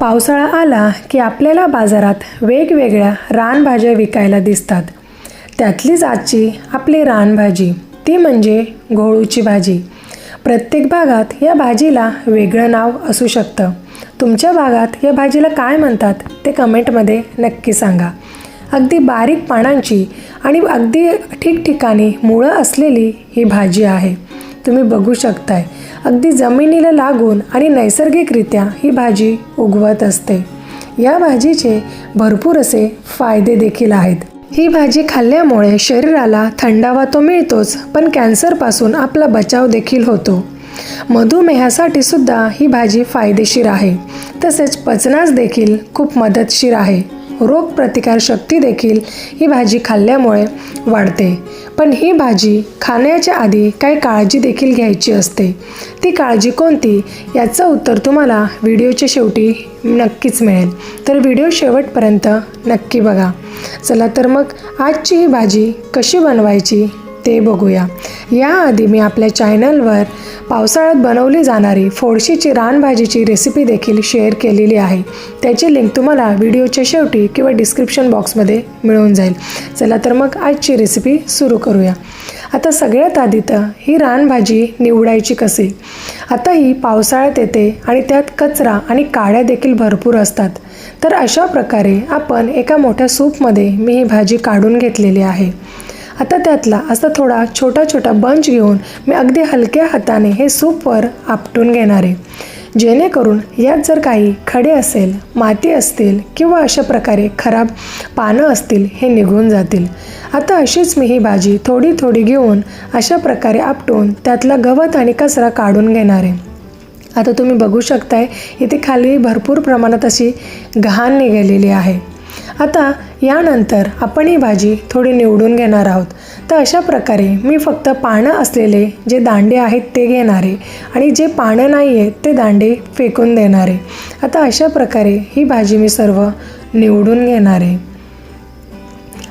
पावसाळा आला की आपल्याला बाजारात वेगवेगळ्या रानभाज्या विकायला दिसतात. त्यातलीच आजची आपली रानभाजी ती म्हणजे घोळूची भाजी. प्रत्येक भागात या भाजीला वेगळं नाव असू शकतं. तुमच्या भागात या भाजीला काय म्हणतात ते कमेंटमध्ये नक्की सांगा. अगदी बारीक पानांची आणि अगदी ठिकठिकाणी मुळं असलेली ही भाजी आहे. तुम्ही बघू शकताय. अगदी जमिनीला लागून आणि नैसर्गिकरित्या ही भाजी उगवत असते. या भाजीचे भरपूर असे फायदे देखील आहेत. ही भाजी खाल्ल्यामुळे शरीराला थंडावा तो मिळतोच पण कॅन्सरपासून आपला बचाव देखील होतो. मधुमेहासाठी सुद्धा ही भाजी फायदेशीर आहे. तसेच पचनास देखील खूप मदतशीर आहे. रोगप्रतिकारशक्ती देखील ही भाजी खाल्ल्यामुळे वाढते. पण ही भाजी खाण्याच्या आधी काही काळजी देखील घ्यायची असते. ती काळजी कोणती? याचं उत्तर तुम्हाला व्हिडिओच्या शेवटी नक्कीच मिळेल. तर व्हिडिओ शेवटपर्यंत नक्की बघा. चला तर मग आजची ही भाजी कशी बनवायची? ते बघूया. याआधी मी आपल्या चॅनलवर पावसाळ्यात बनवली जाणारी फोडशीची रानभाजीची रेसिपी देखील शेअर केलेली आहे. त्याची लिंक तुम्हाला व्हिडिओच्या शेवटी किंवा डिस्क्रिप्शन बॉक्समध्ये मिळून जाईल. चला तर मग आजची रेसिपी सुरू करूया. आता सगळ्यात आधी तर ही रानभाजी निवडायची कसे आता ही पावसाळ्यात येते आणि त्यात कचरा आणि काड्या देखील भरपूर असतात. तर अशा प्रकारे आपण एका मोठ्या सूपमध्ये मी ही भाजी काढून घेतलेली आहे. आता त्यातला असा थोडा छोटा छोटा बंच घेऊन मी अगदी हलक्या हाताने हे सूपवर आपटून घेणार आहे. जेणेकरून यात जर काही खडे असेल माती असतील किंवा अशा प्रकारे खराब पानं असतील हे निघून जातील. आता अशीच मी ही भाजी थोडी थोडी घेऊन अशा प्रकारे आपटून त्यातला गवत आणि कचरा काढून घेणार आहे. आता तुम्ही बघू शकताय इथे खाली भरपूर प्रमाणात अशी घाण निघालेली आहे. आता यानंतर आपण ही भाजी थोडी निवडून घेणार आहोत. तर अशा प्रकारे मी फक्त पानं असलेले जे दांडे आहेत ते घेणारे आणि जे पानं नाही आहेत ते दांडे फेकून देणारे. आता अशा प्रकारे ही भाजी मी सर्व निवडून घेणार. आहे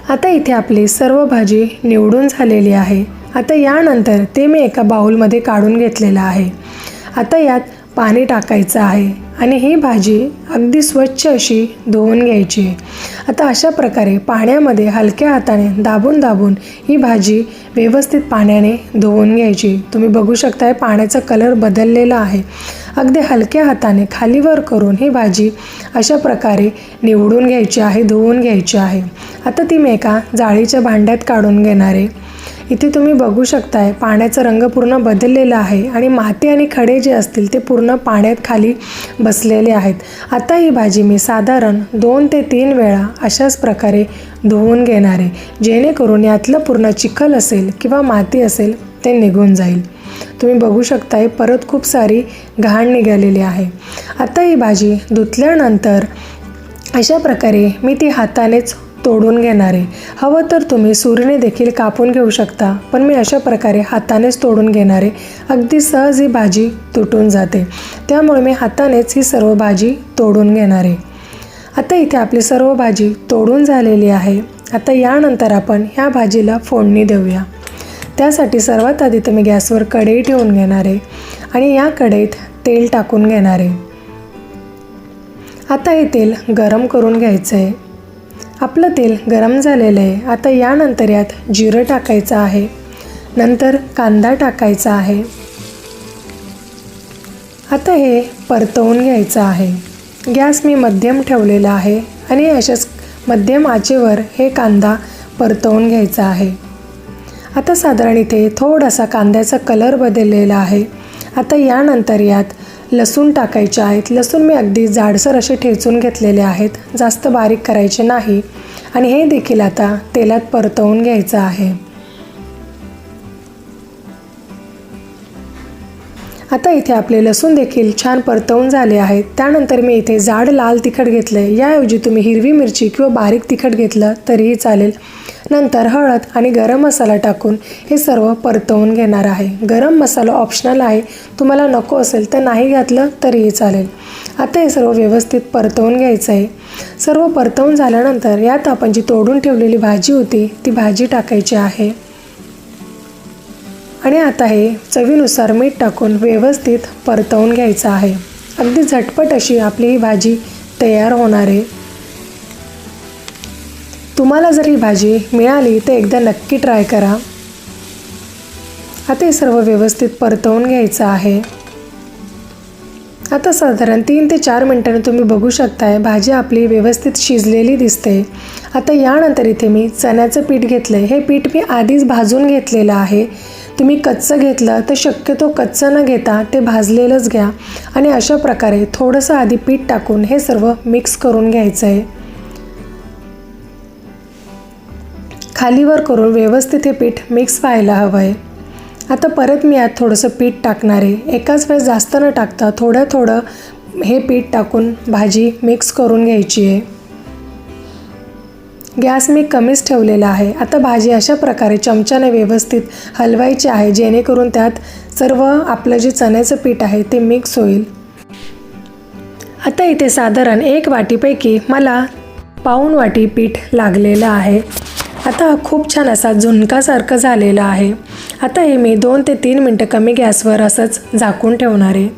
आता इथे आपली सर्व भाजी निवडून झालेली आहे. आता यानंतर ते मी एका बाऊलमध्ये काढून घेतलेलं आहे. आता यात पाणी टाकायचं आहे. आणि ही भाजी अगदी स्वच्छ अशी धुवून घ्यायची. आहे आता अशा प्रकारे पाण्यामध्ये हलक्या हाताने दाबून दाबून ही भाजी व्यवस्थित पाण्याने धुवून घ्यायची. तुम्ही बघू शकताय पाण्याचा कलर बदललेला आहे. अगदी हलक्या हाताने खालीवर करून ही भाजी अशा प्रकारे निवडून घ्यायची आहे धुवून घ्यायची आहे. आता ती मी एका जाळीच्या भांड्यात काढून घेणार आहे. इथे तुम्ही बघू शकताय पाण्याचा रंग पूर्ण बदललेला आहे आणि माती आणि खडे जे असतील ते पूर्ण पाण्यात खाली बसलेले आहेत. आता ही भाजी मी साधारण दोन ते तीन वेळा अशाच प्रकारे धुवून घेणार आहे. जेणेकरून यातलं पूर्ण चिखल असेल किंवा माती असेल ते निघून जाईल. तुम्ही बघू शकताय परत खूप सारी घाण निघालेली आहे. आता ही भाजी धुतल्यानंतर अशा प्रकारे मी ती हातानेच तोडून घेणार. आहे हवं तर तुम्ही सुरीने देखील कापून घेऊ शकता पण मी अशा प्रकारे हातानेच तोडून घेणार. आहे अगदी सहज ही भाजी तुटून जाते. त्यामुळे मी हातानेच ही सर्व भाजी तोडून घेणार. आहे आता इथे आपली सर्व भाजी तोडून झालेली आहे. आता यानंतर आपण ह्या भाजीला फोडणी देऊया. त्यासाठी सर्वात आधी तुम्ही गॅसवर कढई ठेवून घेणार आहे आणि या कढईत तेल टाकून घेणार. आहे आता हे तेल गरम करून घ्यायचं आहे आपलं तेल गरम झालेलं आहे. आता यानंतर यात जिरं टाकायचं आहे. नंतर कांदा टाकायचा आहे. आता हे परतवून घ्यायचं आहे. गॅस मी मध्यम ठेवलेला आहे आणि अशाच मध्यम आचेवर हे कांदा परतवून घ्यायचा आहे. आता साधारण इथे थोडासा कांद्याचा कलर बदललेला आहे. आता यानंतर यात लसूण टाकायचे आहेत. लसूण मी अगदी जाडसर असे ठेचून घेतलेले आहेत. जास्त बारीक करायचे नाही. आणि हे देखील आता तेलात परतवून घ्यायचं आहे. आता इथे आपले लसूण देखील छान परतवून झाले आहेत. त्यानंतर मी इथे जाड लाल तिखट घेतलं आहे याऐवजी तुम्ही हिरवी मिरची किंवा बारीक तिखट घेतलं तरीही चालेल. नंतर हळद आणि गरम मसाला टाकून हे सर्व परतवून घेणार आहे. गरम मसाला ऑप्शनल आहे. तुम्हाला नको असेल तर नाही घातलं तरीही चालेल. आता हे सर्व व्यवस्थित परतवून घ्यायचं आहे सर्व परतवून झाल्यानंतर यात आपण जी तोडून ठेवलेली भाजी होती ती भाजी टाकायची आहे. आणि आता हे चवीनुसार मीठ टाकून व्यवस्थित परतवून घ्यायचं आहे. अगदी झटपट अशी आपली ही भाजी तयार होणार आहे. तुम्हाला जर ही भाजी मिळाली तर एकदा नक्की ट्राय करा. आता हे सर्व व्यवस्थित परतवून घ्यायचं आहे. आता साधारण तीन ते चार मिनटांनी तुम्ही बघू शकताय भाजी आपली व्यवस्थित शिजलेली दिसते. आता यानंतर इथे मी चण्याचं पीठ घेतलं आहे हे पीठ मी आधीच भाजून घेतलेलं आहे. तुम्ही कच्चं घेतलं तर शक्यतो कच्चं न घेता ते भाजलेलंच घ्या. आणि अशा प्रकारे थोडंसं आधी पीठ टाकून हे सर्व मिक्स करून घ्यायचं आहे खालीवर करून व्यवस्थित हे पीठ मिक्स व्हायला हवं आहे आता परत मी यात थोडंसं पीठ टाकणार आहे. एकाच वेळेस जास्त न टाकता थोडं थोडं हे पीठ टाकून भाजी मिक्स करून घ्यायची आहे. गॅस मी कमीच ठेवलेला आहे. आता भाजी अशा प्रकारे चमच्याने व्यवस्थित हलवायची आहे जेणेकरून त्यात सर्व आपलं जे चण्याचं पीठ आहे ते मिक्स होईल. आता इथे साधारण एक वाटीपैकी मला पाऊण वाटी पीठ लागलेलं आहे. आता खूप छान असा झुणकासारखं झालेला आहे. आता हे मी दोन ते तीन मिनटं कमी गॅसवर असंच झाकून ठेवणार आहे.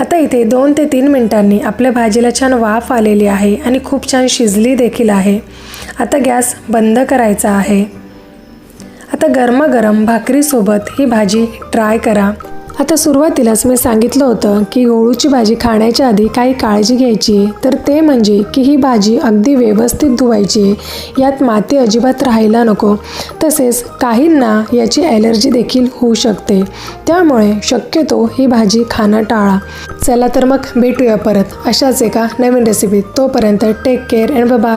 आता इथे दोन ते तीन मिनटांनी आपल्या भाजीला छान वाफ आलेली आहे आणि खूप छान शिजली देखील आहे. आता गॅस बंद करायचा आहे. आता गरमागरम भाकरीसोबत ही भाजी ट्राय करा. आता सुरुवातीलाच मी सांगितलं होतं की गोळूची भाजी खाण्याच्या आधी काही काळजी घ्यायची. आहे तर ते म्हणजे की ही भाजी अगदी व्यवस्थित धुवायची. आहे यात माती अजिबात राहायला नको. तसेच काहींना याची ॲलर्जी देखील होऊ शकते. त्यामुळे शक्यतो ही भाजी खाणं टाळा. चला तर मग भेटूया परत अशाच एका नवीन रेसिपीत तोपर्यंत टेक केअर अँड बाय